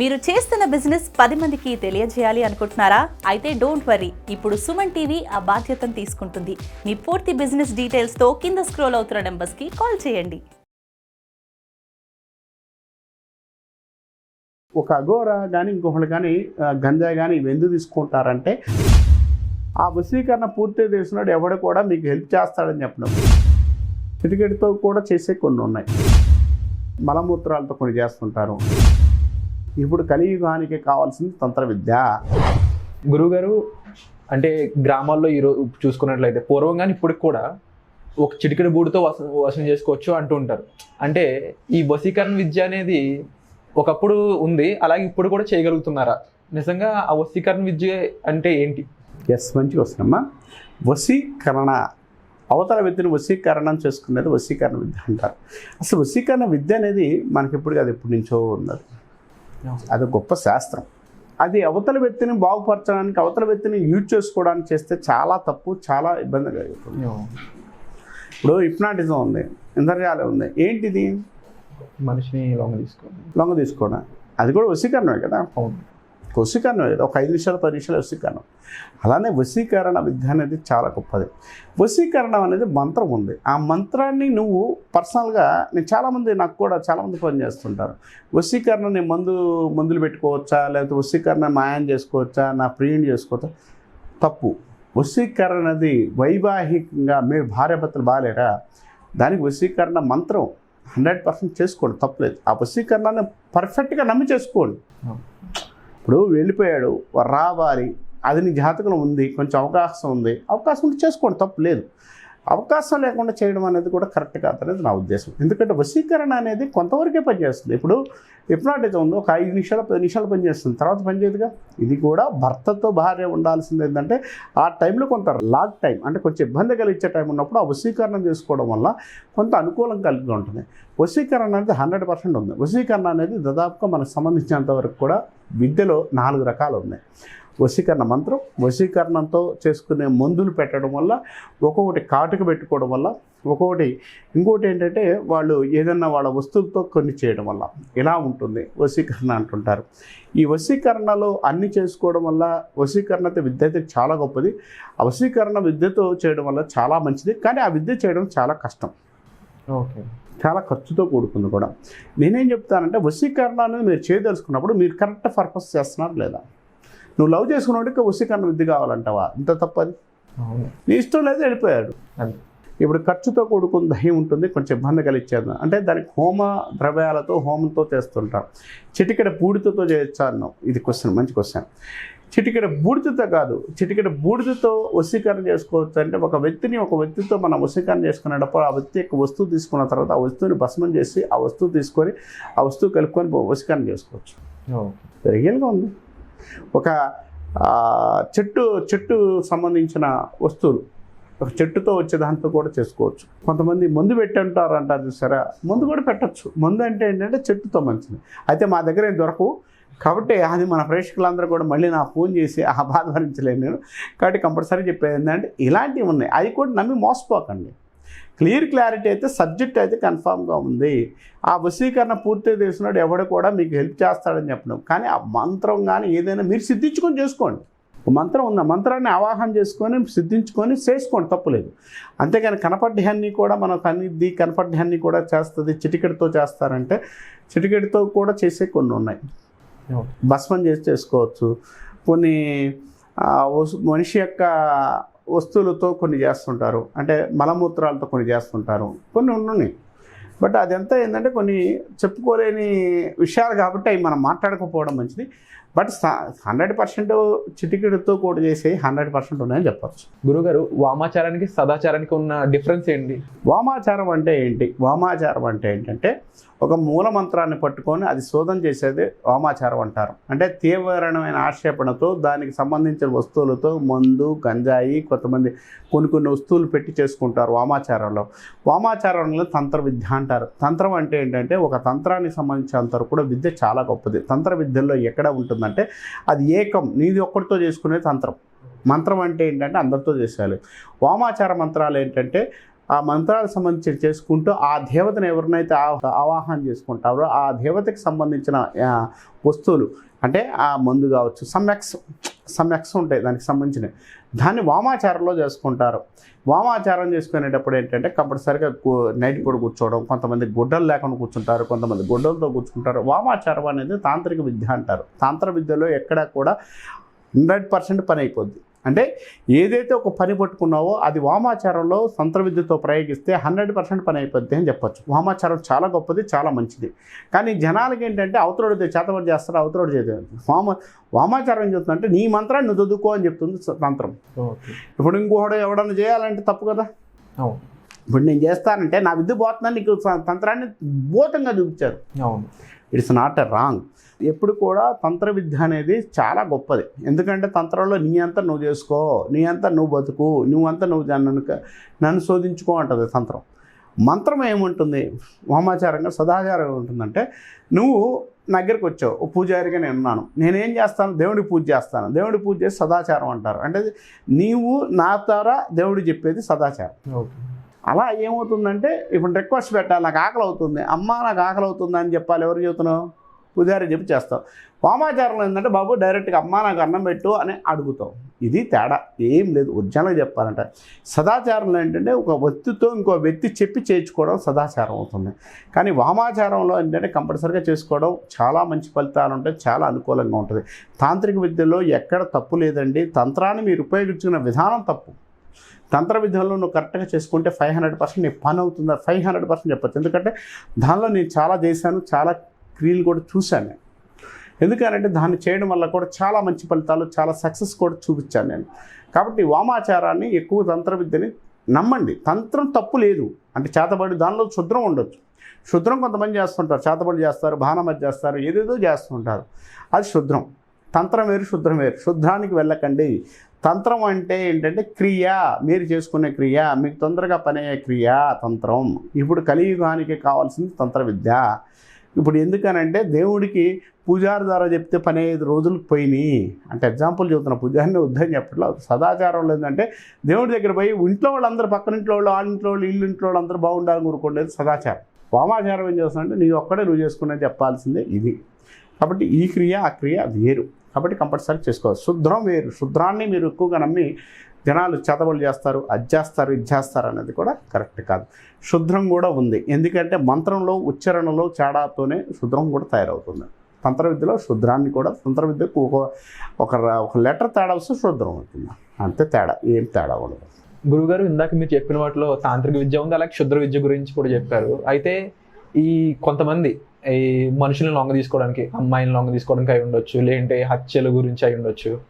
మీరు చేస్తున్న బిజినెస్ పది మందికి తెలియజేయాలి అనుకుంటున్నారా? అయితే డోంట్ వరీ. ఇప్పుడు సుమన్ టీవీ ఆ బాధ్యతను తీసుకుంటుంది. మీ పూర్తి బిజినెస్ డీటెయిల్స్తో కింద స్క్రోల్ అవుతున్న నెంబర్స్కి కాల్ చేయండి. ఒక అఘోర కానీ ఇంకొకళ్ళు కానీ గంజా కానీ వెందు తీసుకుంటారంటే ఆ వశీకరణ పూర్తిగా చేసినాడు ఎవడు కూడా మీకు హెల్ప్ చేస్తాడని చెప్పడం. క్రికెట్తో కూడా చేసే కొన్ని ఉన్నాయి. మలమూత్రాలతో కొన్ని చేస్తుంటారు. ఇప్పుడు కలియుగానికి కావాల్సింది తంత్ర విద్య. గురువుగారు అంటే గ్రామాల్లో ఈరోజు చూసుకున్నట్లయితే పూర్వం కానీ ఇప్పటికి కూడా ఒక చిటికెడు బూడితో వస వశం చేసుకోవచ్చు అంటూ ఉంటారు. అంటే ఈ వశీకరణ విద్య అనేది ఒకప్పుడు ఉంది అలాగే ఇప్పుడు కూడా చేయగలుగుతున్నారా? నిజంగా ఆ వశీకరణ విద్య అంటే ఏంటి? ఎస్ మంచిగా వస్తుందమ్మా వశీకరణ అవతల వ్యక్తిని వశీకరణం చేసుకునేది వశీకరణ విద్య అంటారు. అసలు వశీకరణ విద్య అనేది మనకి ఇప్పుడు కాదు ఎప్పటి నుంచో ఉన్నది. అది గొప్ప శాస్త్రం. అది అవతల వ్యక్తిని బాగుపరచడానికి అవతల వ్యక్తిని యూజ్ చేసుకోవడానికి చేస్తే చాలా తప్పు చాలా ఇబ్బంది కలుగుతుంది ఇప్పుడు హిప్నాటిజం ఉంది ఇంద్రజాలం ఉంది. ఏంటిది? మనిషిని లొంగ తీసుకోండి లొంగ తీసుకోవడం అది కూడా వశీకరణమే కదా? అవును. వశీకరణం ఒక ఐదు నిమిషాలు పది నిమిషాలు వశీకరణం అలానే వశీకరణ విద్య అనేది చాలా గొప్పది. వశీకరణం అనేది మంత్రం ఉంది. ఆ మంత్రాన్ని నువ్వు పర్సనల్గా నేను చాలామంది నాకు కూడా చాలామంది ఫోన్ చేస్తుంటారు. వశీకరణ నేను మందు మందులు పెట్టుకోవచ్చా? లేకపోతే వశీకరణ మాయం చేసుకోవచ్చా? నా ప్రియుని చేసుకోవచ్చా? తప్పు. వశీకరణ అనేది వైవాహికంగా మీరు భార్యాభర్తలు బాగాలేరా దానికి వశీకరణ మంత్రం హండ్రెడ్ పర్సెంట్ చేసుకోండి. తప్పలేదు. ఆ వశీకరణాన్ని పర్ఫెక్ట్గా నమ్మి చేసుకోండి. ఇప్పుడు వెళ్ళిపోయాడు రావాలి. అది నీ జాతకంలో ఉంది కొంచెం అవకాశం ఉంది. అవకాశం ఉంటే చేసుకోండి తప్పు లేదు. అవకాశం లేకుండా చేయడం అనేది కూడా కరెక్ట్ కాదు అనేది నా ఉద్దేశం. ఎందుకంటే వశీకరణ అనేది కొంతవరకే పనిచేస్తుంది. ఇప్పుడు ఎప్పుడైతే ఉందో ఒక ఐదు నిమిషాలు పది నిమిషాలు పనిచేస్తుంది తర్వాత పనిచేయదుగా ఇది కూడా భర్తతో భార్య ఉండాల్సింది ఏంటంటే ఆ టైంలో కొంత లాగ్ టైం అంటే కొంచెం ఇబ్బంది కలిగించే టైం ఉన్నప్పుడు ఆ వశీకరణం చేసుకోవడం వల్ల కొంత అనుకూలం కలిగి ఉంటుంది. వశీకరణ అనేది హండ్రెడ్ పర్సెంట్ ఉంది. వశీకరణ అనేది దాదాపుగా మనకు సంబంధించినంత వరకు కూడా విద్యలో నాలుగు రకాలు ఉన్నాయి. వశీకరణ మంత్రం వశీకరణంతో చేసుకునే మందులు పెట్టడం వల్ల ఒక్కొక్కటి కాటుకు పెట్టుకోవడం వల్ల ఒక్కొక్కటి ఇంకోటి ఏంటంటే వాళ్ళు ఏదన్నా వాళ్ళ వస్తువులతో కొన్ని చేయడం వల్ల ఇలా ఉంటుంది. వశీకరణ అంటుంటారు. ఈ వశీకరణలో అన్ని చేసుకోవడం వల్ల వశీకరణ అయితే విద్య అయితే చాలా గొప్పది. ఆ వశీకరణ విద్యతో చేయడం వల్ల చాలా మంచిది. కానీ ఆ విద్య చేయడం చాలా కష్టం. ఓకే. చాలా ఖర్చుతో కూడుకుంది కూడా. నేనేం చెప్తానంటే వశీకరణ అనేది మీరు చేయదలుచుకున్నప్పుడు మీరు కరెక్ట్ పర్పస్ చేస్తున్నారు లేదా? నువ్వు లవ్ చేసుకున్నవాడికి వశీకరణ విద్య కావాలంటావా? ఇంత తప్పది? నీ ఇష్టం లేదు వెళ్ళిపోయాడు. ఇప్పుడు ఖర్చుతో కూడుకున్న దహ్యం ఉంటుంది కొంచెం ఇబ్బంది కలిగించేది అంటే దానికి హోమ ద్రవ్యాలతో హోమంతో చేస్తుంటారు చిటికెడ బూడిదతో చేయొచ్చా అన్నాం ఇది క్వశ్చన్ మంచి క్వశ్చన్ చిటికెడ బూడిదతో కాదు చిటికెడ బూడిదతో వశీకరణ చేసుకోవచ్చు అంటే ఒక వ్యక్తిని ఒక వ్యక్తితో మనం వశీకరణ చేసుకునేటప్పుడు ఆ వ్యక్తి యొక్క వస్తువు తీసుకున్న తర్వాత ఆ వస్తువుని భస్మం చేసి ఆ వస్తువు తీసుకొని ఆ వస్తువు కలుపుకొని వశీకరణ చేసుకోవచ్చు. రియల్గా ఉంది. ఒక చెట్టు చెట్టు సంబంధించిన వస్తువులు ఒక చెట్టుతో వచ్చే దాంతో కూడా చేసుకోవచ్చు. కొంతమంది మందు పెట్టి అంటారు అంటారు చూసారా మందు కూడా పెట్టచ్చు. మందు అంటే ఏంటంటే చెట్టుతో మంచిది. అయితే మా దగ్గర ఏం దొరకవు. కాబట్టి అది మన ప్రేక్షకులందరూ కూడా మళ్ళీ నా ఫోన్ చేసి ఆ బాధ భరించలేను నేను. కాబట్టి కంపల్సరీ చెప్పేది ఏంటంటే ఇలాంటివి ఉన్నాయి. అది కూడా నమ్మి మోసపోకండి. క్లియర్ క్లారిటీ అయితే సబ్జెక్ట్ అయితే కన్ఫామ్గా ఉంది. ఆ వశీకరణ పూర్తిగా తెలిసినాడు ఎవడు కూడా మీకు హెల్ప్ చేస్తాడని చెప్పడం కానీ ఆ మంత్రం కానీ ఏదైనా మీరు సిద్ధించుకొని చేసుకోండి. ఒక మంత్రం ఉంది? మంత్రాన్ని అవాహం చేసుకొని సిద్ధించుకొని చేసుకోండి. తప్పులేదు అంతేగాని కనపడ్డాన్ని కూడా మనం కనిద్ది కనపడ్డాన్ని కూడా చేస్తుంది చిటికెడితో చేస్తారంటే చిటికెడితో కూడా చేసే కొన్ని ఉన్నాయి. భస్మం చేసి చేసుకోవచ్చు. కొన్ని మనిషి యొక్క వస్తువులతో కొన్ని చేస్తుంటారు. అంటే మలమూత్రాలతో కొన్ని చేస్తుంటారు. కొన్ని ఉన్నాయి. బట్ అదంతా ఏంటంటే కొన్ని చెప్పుకోలేని విషయాలు కాబట్టి అవి మనం మాట్లాడకపోవడం మంచిది. బట్ హండ్రెడ్ పర్సెంట్ చిటికెడుతో కూడా చేసే హండ్రెడ్ పర్సెంట్ ఉన్నాయని చెప్పచ్చు. గురుగారు వామాచారానికి సదాచారానికి ఉన్న డిఫరెన్స్ ఏంటి? వామాచారం అంటే ఏంటి? వామాచారం అంటే ఏంటంటే ఒక మూల మంత్రాన్ని పట్టుకొని అది శోధన చేసేది వామాచారం అంటారు. అంటే తీవ్రమైన ఆక్షేపణతో దానికి సంబంధించిన వస్తువులతో మందు గంజాయి కొంతమంది కొన్ని కొన్ని వస్తువులు పెట్టి చేసుకుంటారు వామాచారంలో. వామాచారంలో తంత్ర విద్య అంటారు. తంత్రం అంటే ఏంటంటే ఒక తంత్రానికి సంబంధించినంత కూడా విద్య చాలా గొప్పది. తంత్ర విద్యలో ఎక్కడ ఉంటుందంటే అది ఏకం నీది ఒక్కడితో చేసుకునే తంత్రం. మంత్రం అంటే ఏంటంటే అందరితో చేసేయాలి. వామాచార మంత్రాలు ఏంటంటే ఆ మంత్రాలకు సంబంధించి చేసుకుంటూ ఆ దేవతను ఎవరినైతే ఆ- ఆవాహన చేసుకుంటారో ఆ దేవతకి సంబంధించిన వస్తువులు అంటే ఆ మందు కావచ్చు సమ్యక్స్ సమ్యక్స్ ఉంటాయి దానికి సంబంధించినవి. దాన్ని వామాచారంలో చేసుకుంటారు. వామాచారం చేసుకునేటప్పుడు ఏంటంటే కంపల్సరిగా నైట్ కూడా కూర్చోవడం కొంతమంది గుడ్డలు లేకుండా కూర్చుంటారు కొంతమంది గుడ్డలతో కూర్చుంటారు. వామాచారం అనేది తాంత్రిక విద్య అంటారు. తాంత్ర విద్యలో ఎక్కడా కూడా హండ్రెడ్ పర్సెంట్ పని అయిపోద్ది. అంటే ఏదైతే ఒక పని పట్టుకున్నావో అది వామాచారంలో తంత్ర విద్యతో ప్రయోగిస్తే హండ్రెడ్ పర్సెంట్ పని అయిపోద్ది అని చెప్పొచ్చు. వామాచారం చాలా గొప్పది చాలా మంచిది. కానీ జనాలకి ఏంటంటే అవతరుడు చేతబడి చేస్తారు? అవతరుడు చేత వామ వామాచారం ఏం చెప్తుందంటే నీ మంత్రాన్ని నువ్వు చదువుకో అని చెప్తుంది తంత్రం. ఇప్పుడు ఇంకోటి ఎవడన్నా చేయాలంటే తప్పు కదా? అవును. ఇప్పుడు నేను చేస్తానంటే నా విద్య పోతుందని నీకు తంత్రాన్ని భూతంగా చూపించారు. అవును. ఇట్స్ నాట్ ఎ రాంగ్ ఎప్పుడు కూడా తంత్ర విద్య అనేది చాలా గొప్పది. ఎందుకంటే తంత్రంలో నీ అంతా నువ్వు చేసుకో నీ అంతా నువ్వు బతుకు నువ్వంతా నువ్వు నన్ను నన్ను శోధించుకో అంటుంది తంత్రం. మంత్రం ఏముంటుంది? వామాచారంగా సదాచారం ఉంటుందంటే నువ్వు దగ్గరికి వచ్చావు పూజారిగా నేను ఉన్నాను. నేనేం చేస్తాను? దేవుడికి పూజ చేస్తాను. దేవుడి పూజ చేసి సదాచారం అంటారు. అంటే నీవు నా ద్వారా దేవుడు చెప్పేది సదాచారం. ఓకే. అలా ఏమవుతుందంటే ఇప్పుడు రిక్వెస్ట్ పెట్టాలి నాకు ఆకలి అవుతుంది. అమ్మ నాకు ఆకలి అవుతుంది అని చెప్పాలి. ఎవరు చెబుతున్నావు? పూజారి చెప్పి చేస్తావు. వామాచారంలో ఏంటంటే బాబు డైరెక్ట్గా అమ్మ నాకు అన్నం పెట్టు అని అడుగుతావు. ఇది తేడా. ఏం లేదు. ఒరిజినల్గా చెప్పాలంటే సదాచారంలో ఏంటంటే ఒక వ్యక్తితో ఇంకో వ్యక్తి చెప్పి చేయించుకోవడం సదాచారం అవుతుంది. కానీ వామాచారంలో ఏంటంటే కంపల్సరీగా చేసుకోవడం చాలా మంచి ఫలితాలు ఉంటాయి. చాలా అనుకూలంగా ఉంటుంది. తాంత్రిక విద్యలో ఎక్కడ తప్పు లేదండి. తంత్రాన్ని మీరు ఉపయోగించుకున్న విధానం తప్పు. తంత్ర విద్యలో నువ్వు కరెక్ట్గా చేసుకుంటే ఫైవ్ హండ్రెడ్ పర్సెంట్ నీ పని అవుతుందా. ఫైవ్ హండ్రెడ్ పర్సెంట్ చెప్పచ్చు. ఎందుకంటే దానిలో నేను చాలా చేశాను చాలా క్రియలు కూడా చూశాను నేను. ఎందుకనంటే దాన్ని చేయడం వల్ల కూడా చాలా మంచి ఫలితాలు చాలా సక్సెస్ కూడా చూపించాను నేను. కాబట్టి వామాచారాన్ని ఎక్కువ తంత్ర విద్యని నమ్మండి. తంత్రం తప్పు లేదు. అంటే చేతబడి దానిలో శుద్రం ఉండొచ్చు. శుద్రం కొంతమంది చేస్తుంటారు. చేతబడి చేస్తారు బాణమతి చేస్తారు ఏదేదో చేస్తుంటారు. అది శుద్రం తంత్రం వేరు శుద్ధం వేరు. శుద్ధానికి వెళ్ళకండి. తంత్రం అంటే ఏంటంటే క్రియ. మీరు చేసుకునే క్రియ మీకు తొందరగా పని అయ్యే క్రియ తంత్రం. ఇప్పుడు కలియుగానికి కావాల్సింది తంత్ర విద్య. ఇప్పుడు ఎందుకనంటే దేవుడికి పూజారి ద్వారా చెప్తే పని ఐదు రోజులకు పోయినాయి. అంటే ఎగ్జాంపుల్ చెబుతున్నా పూజారిని వద్దని చెప్పట్లో. సదాచారం లేదంటే దేవుడి దగ్గర పోయి ఇంట్లో వాళ్ళందరూ పక్కన ఇంట్లో వాళ్ళు వాళ్ళ ఇంట్లో వాళ్ళు ఇల్లు ఇంట్లో వాళ్ళు అందరూ బాగుండాలని కోరుకునేది సదాచారం. వామాచారం ఏం చేస్తానంటే నీ ఒక్కడే నువ్వు చేసుకునేది చెప్పాల్సిందే ఇది. కాబట్టి ఈ క్రియ ఆ క్రియ వేరు. కాబట్టి కంపల్సరీ చేసుకోవాలి. శుద్ధ్రం వేరు. శుద్రాన్ని మీరు ఎక్కువగా నమ్మి జనాలు చదవలు చేస్తారు అది చేస్తారు ఇది చేస్తారు అనేది కూడా కరెక్ట్ కాదు. శుద్రం కూడా ఉంది. ఎందుకంటే మంత్రంలో ఉచ్చారణలో చాడాతోనే శుద్రం కూడా తయారవుతుంది. తంత్ర విద్యలో శుద్రాన్ని కూడా తంత్ర విద్యకు ఒక ఒక ఒక లెటర్ తేడా వస్తే శుద్రం అవుతుంది. అంతే తేడా. ఏం తేడా ఉండదు. గురుగారు ఇందాక మీరు చెప్పిన వాటిలో తాంత్రిక విద్య ఉంది అలాగే శుద్ర విద్య గురించి కూడా చెప్పారు. అయితే ఈ కొంతమంది ఈ మనుషులను లొంగ తీసుకోవడానికి అమ్మాయిని లొంగ తీసుకోవడానికి అయి ఉండొచ్చు లేదంటే హత్యల గురించి అయి ఉండొచ్చు.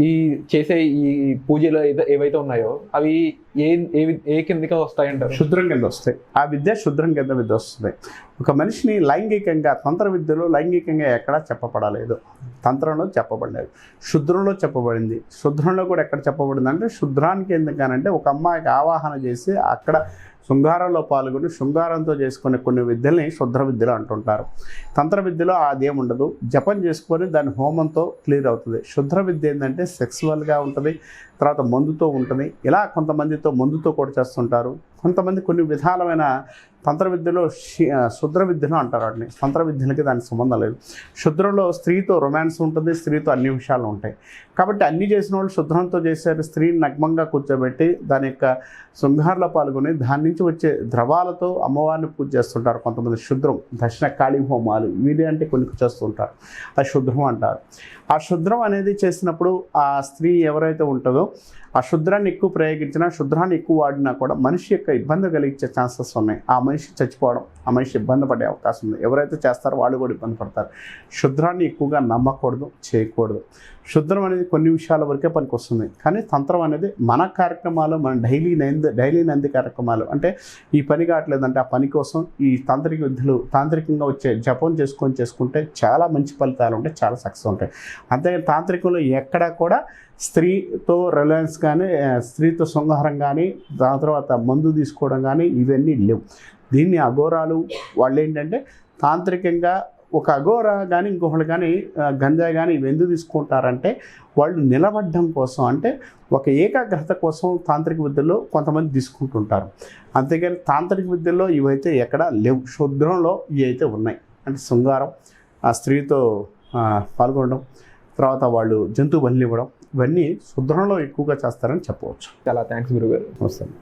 ఈ చేసే ఈ పూజలు ఏవైతే ఉన్నాయో అవి ఏ ఏ- ఏ కిందకి వస్తాయంటారు? శుద్రం కింద వస్తాయి. ఆ విద్య శుద్రం కింద విద్య వస్తుంది. ఒక మనిషిని లైంగికంగా తంత్ర విద్యలో లైంగికంగా ఎక్కడా చెప్పబడలేదు. తంత్రంలో చెప్పబడలేదు. శుద్రంలో చెప్పబడింది. శుద్రంలో కూడా ఎక్కడ చెప్పబడింది అంటే శుద్రానికి ఎందుకనంటే ఒక అమ్మాయికి ఆవాహన చేసి అక్కడ శృంగారంలో పాల్గొని శృంగారంతో చేసుకునే కొన్ని విద్యల్ని శుద్ర విద్యలు అంటుంటారు. తంత్ర విద్యలో అదేం ఉండదు. జపం చేసుకొని దాని హోమంతో క్లియర్ అవుతుంది. శుద్ర విద్య ఏంటంటే సెక్సువల్గా ఉంటుంది తర్వాత మందుతో ఉంటుంది. ఇలా కొంతమందితో మందుతో కూడా చేస్తుంటారు. కొంతమంది కొన్ని విధాలమైన తంత్ర విద్యలో శుద్ర విద్యను అంటారు వాటిని. తంత్ర విద్యలకి దానికి సంబంధం లేదు. శుద్రంలో స్త్రీతో రొమాన్స్ ఉంటుంది స్త్రీతో అన్ని విషయాలు ఉంటాయి. కాబట్టి అన్ని చేసిన వాళ్ళు శుద్రంతో చేశారు స్త్రీని నగ్మంగా కూర్చోబెట్టి దాని యొక్క శృంగారంలో పాల్గొని దాని నుంచి వచ్చే ద్రవాలతో అమ్మవారిని పూజ చేస్తుంటారు కొంతమంది. శుద్రం దక్షిణ కాళీ హోమాలు వీటి అంటే కొన్ని చేస్తుంటారు. ఆ శుద్రం అంటారు. ఆ శుద్రం అనేది చేసినప్పుడు ఆ స్త్రీ ఎవరైతే ఉంటుందో ఆ శుద్రాన్ని ఎక్కువ ప్రయోగించినా శుద్రాన్ని ఎక్కువ వాడినా కూడా మనిషి యొక్క ఇబ్బంది కలిగించే ఛాన్సెస్ ఉన్నాయి. ఆ మనిషి చచ్చిపోవడం ఆ మనిషి ఇబ్బంది పడే అవకాశం ఉంది. ఎవరైతే చేస్తారో వాళ్ళు కూడా ఇబ్బంది పడతారు. శుద్రాన్ని ఎక్కువగా నమ్మకూడదు చేయకూడదు. శుద్రం అనేది కొన్ని విషయాల వరకే పనికి వస్తుంది కానీ తంత్రం అనేది మన కార్యక్రమాలు మన డైలీ నంది డైలీ నంది కార్యక్రమాలు. అంటే ఈ పని కావట్లేదంటే ఆ పని కోసం ఈ తాంత్రిక విద్యలు తాంత్రికంగా వచ్చే జపం చేసుకొని చేసుకుంటే చాలా మంచి ఫలితాలు ఉంటాయి చాలా సక్సెస్ ఉంటాయి. అంతేగాని తాంత్రికంలో ఎక్కడా కూడా స్త్రీతో రిలయన్స్ కానీ స్త్రీతో సంహారం కానీ దాని తర్వాత మందు తీసుకోవడం కానీ ఇవన్నీ లేవు. దీన్ని అఘోరాలు వాళ్ళు ఏంటంటే తాంత్రికంగా ఒక అగోరా కానీ ఇంకొకళ్ళు కానీ ఆ, గంజాయి కానీ ఇవి ఎందుకు తీసుకుంటారంటే వాళ్ళు నిలబడడం కోసం అంటే ఒక ఏకాగ్రత కోసం తాంత్రిక విద్యలో కొంతమంది తీసుకుంటుంటారు. అంతేగాని తాంత్రిక విద్యలో ఇవైతే ఎక్కడ లేవు. శుద్రంలో ఇవి అయితే ఉన్నాయి. అంటే శృంగారం ఆ స్త్రీతో పాల్గొనడం తర్వాత వాళ్ళు జంతు బలి ఇవ్వడం ఇవన్నీ శుద్రంలో ఎక్కువగా చేస్తారని చెప్పవచ్చు. చాలా థ్యాంక్స్ గురుగారు. వస్తుంది